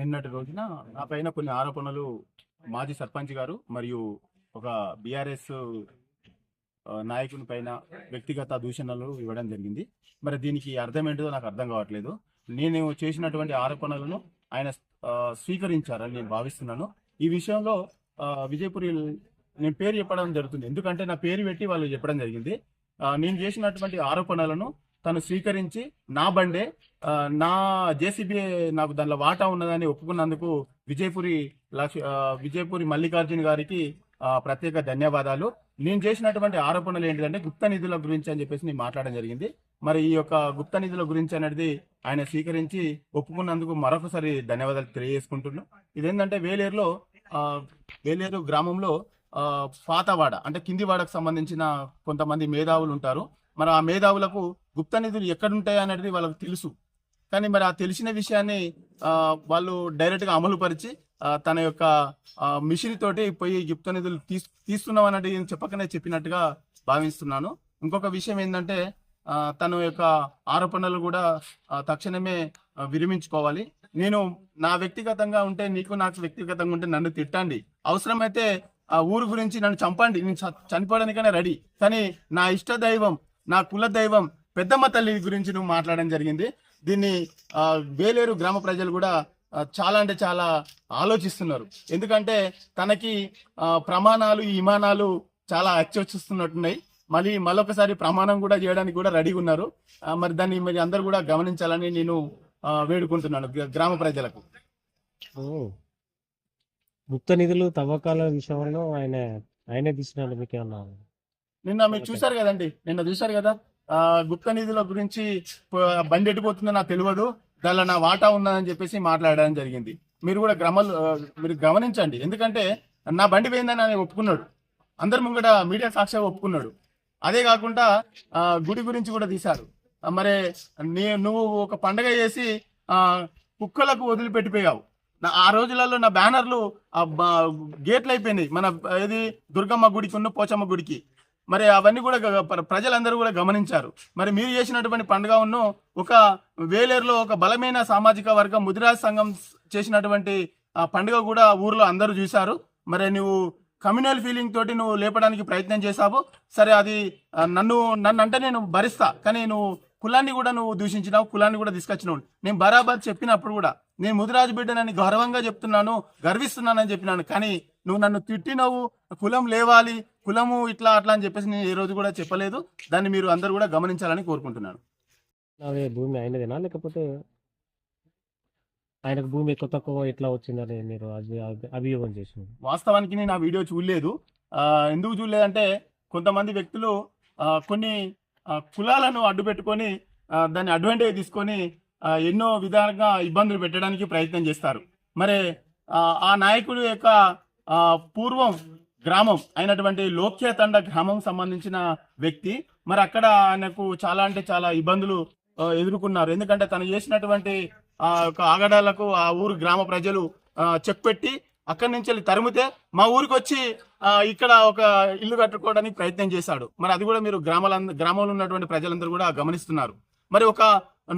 నిన్నటి రోజున నా పైన కొన్ని ఆరోపణలు మాజీ సర్పంచ్ గారు మరియు ఒక బీఆర్ఎస్ నాయకుని పైన వ్యక్తిగత దూషణలు ఇవ్వడం జరిగింది. మరి దీనికి అర్థం ఏంటో నాకు అర్థం కావట్లేదు. నేను చేసినటువంటి ఆరోపణలను ఆయన స్వీకరించారని నేను భావిస్తున్నాను. ఈ విషయంలో విజయపురి నేను పేరు చెప్పడం జరుగుతుంది. ఎందుకంటే నా పేరు పెట్టి వాళ్ళు చెప్పడం జరిగింది. నేను చేసినటువంటి ఆరోపణలను తను స్వీకరించి నా బండే నా జేసీబీ నాకు దానిలో వాటా ఉన్నదని ఒప్పుకున్నందుకు విజయపురి లక్ష విజయపురి మల్లికార్జున గారికి ప్రత్యేక ధన్యవాదాలు. నేను చేసినటువంటి ఆరోపణలు ఏంటిదంటే గుప్త నిధుల గురించి అని చెప్పేసి నేను మాట్లాడడం జరిగింది. మరి ఈ యొక్క గుప్త నిధుల గురించి అనేది ఆయన స్వీకరించి ఒప్పుకున్నందుకు మరొకసారి ధన్యవాదాలు తెలియజేసుకుంటున్నాను ఇదేంటంటే వేలేరులో వేలేరు గ్రామంలో పాతవాడ అంటే కింది వాడకు సంబంధించిన కొంతమంది మేధావులు ఉంటారు. మరి ఆ మేధావులకు గుప్త నిధులు ఎక్కడుంటాయి అనేది వాళ్ళకి తెలుసు. కానీ మరి ఆ తెలిసిన విషయాన్ని వాళ్ళు డైరెక్ట్గా అమలు పరిచి తన యొక్క మిషన్ తోటి పోయి గుప్త నిధులు తీసు తీస్తున్నాం అన్నట్టు చెప్పకనే చెప్పినట్టుగా భావిస్తున్నాను. ఇంకొక విషయం ఏంటంటే తన యొక్క ఆరోపణలు కూడా తక్షణమే విరమించుకోవాలి. నేను నా వ్యక్తిగతంగా ఉంటే నీకు నాకు వ్యక్తిగతంగా ఉంటే నన్ను తిట్టండి. అవసరమైతే ఆ ఊరు గురించి నన్ను చంపండి. నేను చ- చనిపోవడానికైనా రెడీ. కానీ నా ఇష్ట దైవం నా కుల దైవం పెద్దమ్మ తల్లి గురించి నువ్వు మాట్లాడడం జరిగింది. దీన్ని వేలేరు గ్రామ ప్రజలు కూడా చాలా అంటే చాలా ఆలోచిస్తున్నారు. ఎందుకంటే తనకి ప్రమాణాలు ఈ విమానాలు చాలా అచ్చొచ్చిస్తున్నట్టున్నాయి మళ్ళీ మళ్ళొకసారి ప్రమాణం కూడా చేయడానికి కూడా రెడీగా ఉన్నారు. మరి దాన్ని మరి అందరు కూడా గమనించాలని నేను వేడుకుంటున్నాను గ్రామ ప్రజలకు. గుప్త నిధులు తవ్వకాల విషయంలో ఆయన ఆయనే తీసినాడు మీకు ఏమన్నా నిన్న మీరు చూశారు కదండి నిన్న చూశారు కదా? గుప్త నిధుల గురించి బండి ఎట్టుపోతుందో నాకు తెలియదు దానిలో నా వాటా ఉన్నదని చెప్పేసి మాట్లాడడం జరిగింది. మీరు కూడా గ్రామాలు మీరు గమనించండి. ఎందుకంటే నా బండి పోయిందని ఆయన ఒప్పుకున్నాడు. అందరి ముంగట మీడియా సాక్ష్యంగా ఒప్పుకున్నాడు. అదే కాకుండా గుడి గురించి కూడా తీశారు. మరి నీ నువ్వు ఒక పండగ చేసి ఆ, కుక్కలకు వదిలిపెట్టిపోయావు. నా ఆ రోజులలో నా బ్యానర్లు గేట్లు అయిపోయినాయి. మన ఇది దుర్గమ్మ గుడికి ఉన్న పోచమ్మ గుడికి. మరి అవన్నీ కూడా ప్రజలందరూ కూడా గమనించారు. మరి మీరు చేసినటువంటి పండుగ ఉన్న ఒక వేలేరులో ఒక బలమైన సామాజిక వర్గం ముదిరాజ్ సంఘం చేసినటువంటి ఆ పండుగ కూడా ఊర్లో అందరూ చూశారు. మరి నువ్వు కమ్యూనల్ ఫీలింగ్ తోటి నువ్వు లేపడానికి ప్రయత్నం చేశావు. సరే అది నన్ను నన్ను అంటే నేను భరిస్తా కానీ నువ్వు కులాన్ని కూడా నువ్వు దూషించినావు కులాన్ని కూడా తీసుకొచ్చినావు. నేను బరాబర్ చెప్పినప్పుడు కూడా నేను ముదిరాజు బిడ్డనని గౌరవంగా చెప్తున్నాను గర్విస్తున్నానని చెప్పినాను. కానీ నువ్వు నన్ను తిట్టినవు కులం లేవాలి కులము ఇట్లా అట్లా అని చెప్పేసి నేను ఏ రోజు కూడా చెప్పలేదు. దాన్ని మీరు అందరూ కూడా గమనించాలని కోరుకుంటున్నాను. అదే భూమి ఆయనదేనా? లేకపోతే ఆయనకు భూమి ఎక్కువ తక్కువ ఎట్లా వచ్చిందని మీరు అభియోగం చేసినారు వాస్తవానికి నేను ఆ వీడియో చూడలేదు. ఎందుకు చూడలేదంటే కొంతమంది వ్యక్తులు కొన్ని కులాలను అడ్డు పెట్టుకొని దాన్ని అడ్వాంటేజ్ తీసుకొని ఎన్నో విధాలుగా ఇబ్బందులు పెట్టడానికి ప్రయత్నం చేస్తారు. మరి ఆ, నాయకుడి యొక్క పూర్వం గ్రామం అయినటువంటి లోక్యతండ గ్రామం సంబంధించిన వ్యక్తి. మరి అక్కడ ఆయనకు చాలా అంటే చాలా ఇబ్బందులు ఎదుర్కొన్నారు. ఎందుకంటే తను చేసినటువంటి ఆ యొక్క ఆగడాలకు ఆ ఊరు గ్రామ ప్రజలు చెక్ పెట్టి అక్కడి నుంచి వెళ్ళి తరిమితే మా ఊరికి వచ్చి ఇక్కడ ఒక ఇల్లు కట్టుకోవడానికి ప్రయత్నం చేశాడు. మరి అది కూడా మీరు గ్రామాల గ్రామంలో ఉన్నటువంటి ప్రజలందరూ కూడా గమనిస్తున్నారు. మరి ఒక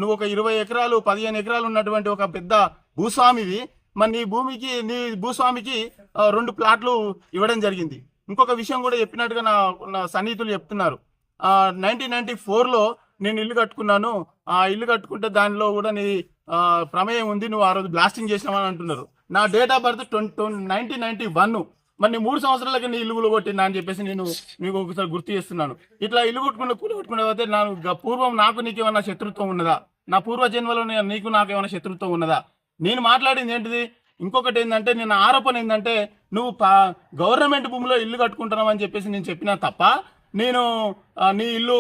నువ్వు ఒక ఇరవై ఎకరాలు పదిహేను ఎకరాలు ఉన్నటువంటి ఒక పెద్ద భూస్వామివి మరి నీ భూమికి నీ భూస్వామికి రెండు ప్లాట్లు ఇవ్వడం జరిగింది. ఇంకొక విషయం కూడా చెప్పినట్టుగా నా నా సన్నిహితులు చెప్తున్నారు. నైన్టీన్ నైన్టీ ఫోర్లో నేను ఇల్లు కట్టుకున్నాను. ఆ ఇల్లు కట్టుకుంటే దానిలో కూడా నీ ప్రమేయం ఉంది. నువ్వు ఆ రోజు బ్లాస్టింగ్ చేసినావని అంటున్నారు. నా date of birth twenty nineteen ninety one మరి మూడు సంవత్సరాలకి నీ ఇల్లు కొట్టినా అని చెప్పేసి నేను మీకు ఒకసారి గుర్తు చేస్తున్నాను. ఇట్లా ఇల్లు కొట్టుకున్న కూలి కొట్టుకునే పోతే నా పూర్వం నాకు నీకు ఏమైనా శత్రుత్వం ఉన్నదా? నా పూర్వ జన్మలో నీకు నాకు ఏమైనా శత్రుత్వం ఉన్నదా? నేను మాట్లాడింది ఏంటిది? ఇంకొకటి ఏంటంటే నేను ఆరోపణ ఏంటంటే నువ్వు గవర్నమెంట్ భూమిలో ఇల్లు కట్టుకుంటున్నావు అని చెప్పేసి నేను చెప్పినా తప్ప నేను నీ ఇల్లు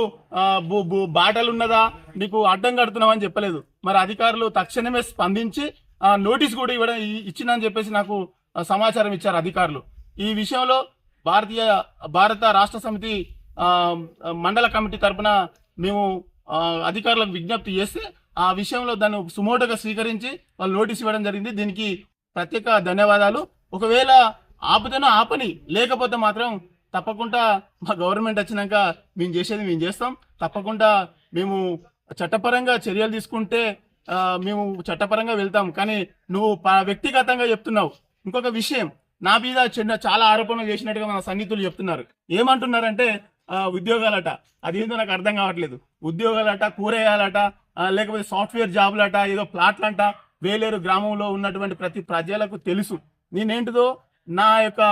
బు- బు- బాటలు ఉన్నదా? నీకు అడ్డం కడుతున్నావు అని చెప్పలేదు. మరి అధికారులు తక్షణమే స్పందించి నోటీస్ కూడా ఇవ్వడం ఇచ్చిందని చెప్పేసి నాకు సమాచారం ఇచ్చారు అధికారులు. ఈ విషయంలో భారతీయ భారత రాష్ట్ర సమితి మండల కమిటీ తరఫున మేము అధికారులకు విజ్ఞప్తి చేస్తే ఆ విషయంలో దాన్ని సుమోటోగా స్వీకరించి వాళ్ళు నోటీస్ ఇవ్వడం జరిగింది. దీనికి ప్రత్యేక ధన్యవాదాలు. ఒకవేళ ఆపుతేనో ఆపని లేకపోతే మాత్రం తప్పకుండా మా గవర్నమెంట్ వచ్చినాక మేము చేసేది మేము చేస్తాం. తప్పకుండా మేము చట్టపరంగా చర్యలు తీసుకుంటే మేము చట్టపరంగా వెళ్తాం. కానీ నువ్వు ప- వ్యక్తిగతంగా చెప్తున్నావు. ఇంకొక విషయం నా మీద చిన్న చాలా ఆరోపణలు చేసినట్టుగా మన సన్నిహితులు చెప్తున్నారు. ఏమంటున్నారంటే ఉద్యోగాలట. అదేందో నాకు అర్థం కావట్లేదు. ఉద్యోగాలట కూరేయాలట లేకపోతే సాఫ్ట్వేర్ జాబులట ఏదో ప్లాట్లంట వేలేరు గ్రామంలో ఉన్నటువంటి ప్రతి ప్రజలకు తెలుసు. నేనేంటిదో నా యొక్క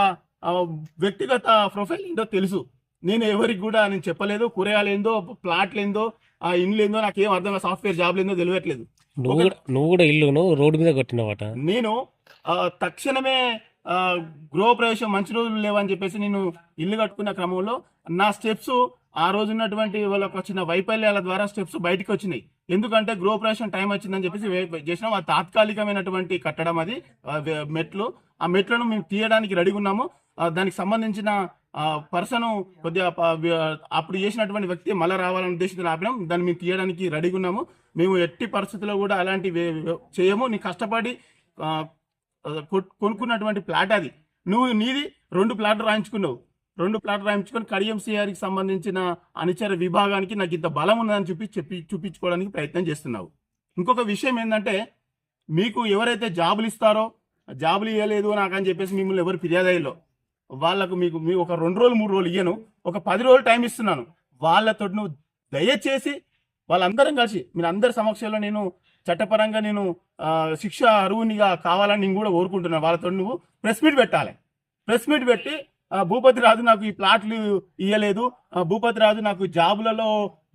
వ్యక్తిగత ప్రొఫైల్ ఏంటో తెలుసు. నేను ఎవరికి కూడా నేను చెప్పలేదు. కూరగాయలు ఏందో ప్లాట్లు ఏందో ఆ ఇండ్లు ఏందో నాకు ఏం అర్థం సాఫ్ట్వేర్ జాబ్లు ఏందో తెలియట్లేదు. నువ్వు కూడా ఇల్లును రోడ్డు మీద కొట్టినవాట? నేను తక్షణమే గృహప్రవేశం మంచి రోజులు లేవని చెప్పేసి నేను ఇల్లు కట్టుకున్న క్రమంలో నా స్టెప్స్ ఆ రోజు ఉన్నటువంటి వాళ్ళకి వచ్చిన వైఫల్యాల ద్వారా స్టెప్స్ బయటకు వచ్చినాయి. ఎందుకంటే గృహప్రవేశం టైం వచ్చిందని చెప్పేసి చేసినాం. ఆ తాత్కాలికమైనటువంటి కట్టడం అది మెట్లు. ఆ మెట్లను మేము తీయడానికి రెడీగా ఉన్నాము. దానికి సంబంధించిన పర్సన్ కొద్దిగా అప్పుడు చేసినటువంటి వ్యక్తి మళ్ళీ రావాలని ఉద్దేశంతో ఆపినాం. దాన్ని మేము తీయడానికి రెడీగా ఉన్నాము. మేము ఎట్టి పరిస్థితుల్లో కూడా అలాంటి చేయము. నీ కష్టపడి కొనుక్కున్నటువంటి ప్లాట్ అది. నువ్వు నీది రెండు ప్లాట్లు రాయించుకున్నావు. రెండు ప్లాట్లు రాయించుకొని కడియం సిఆర్కి సంబంధించిన అనుచర విభాగానికి నాకు ఇంత బలం ఉందని చెప్పి చెప్పి చూపించుకోవడానికి ప్రయత్నం చేస్తున్నావు. ఇంకొక విషయం ఏంటంటే మీకు ఎవరైతే జాబులు ఇస్తారో జాబులు ఇవ్వలేదు నాకు అని చెప్పేసి మిమ్మల్ని ఎవరు ఫిర్యాదు అయ్యారో వాళ్ళకు మీకు మీ ఒక రెండు రోజులు మూడు రోజులు ఇయ్యను. ఒక పది రోజులు టైం ఇస్తున్నాను. వాళ్ళతో నువ్వు దయచేసి వాళ్ళందరం కలిసి మీరు అందరి సమక్షంలో నేను చట్టపరంగా నేను శిక్ష అరువునిగా కావాలని నేను కూడా కోరుకుంటున్నాను వాళ్ళతో నువ్వు ప్రెస్ మీట్ పెట్టాలి. ప్రెస్ మీట్ పెట్టి భూపతి రాజు నాకు ఈ ప్లాట్లు ఇయ్యలేదు. భూపతి రాజు నాకు జాబులలో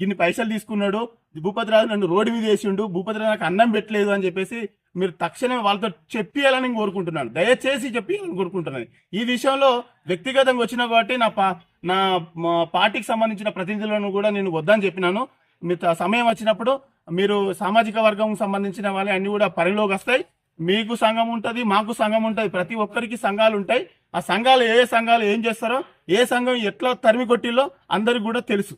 ఇన్ని పైసలు తీసుకున్నాడు. భూపతి రాజు నన్ను రోడ్డు మీద వేసిండు. భూపతి రాజు నాకు అన్నం పెట్టలేదు అని చెప్పేసి మీరు తక్షణమే వాళ్ళతో చెప్పియాలని నేను కోరుకుంటున్నాను. దయచేసి చెప్పియాలని కోరుకుంటున్నాను. ఈ విషయంలో వ్యక్తిగతంగా వచ్చిన కాబట్టి నా పా నా పార్టీకి సంబంధించిన ప్రతినిధులను కూడా నేను వద్దని చెప్పినాను. మీ సమయం వచ్చినప్పుడు మీరు సామాజిక వర్గం సంబంధించిన వాళ్ళు అన్ని కూడా పరిలోకి వస్తాయి. మీకు సంఘం ఉంటుంది మాకు సంఘం ఉంటుంది ప్రతి ఒక్కరికి సంఘాలు ఉంటాయి. ఆ సంఘాలు ఏ ఏ సంఘాలు ఏం చేస్తారో ఏ సంఘం ఎట్లా తరిమి కొట్టిల్లో అందరికి కూడా తెలుసు.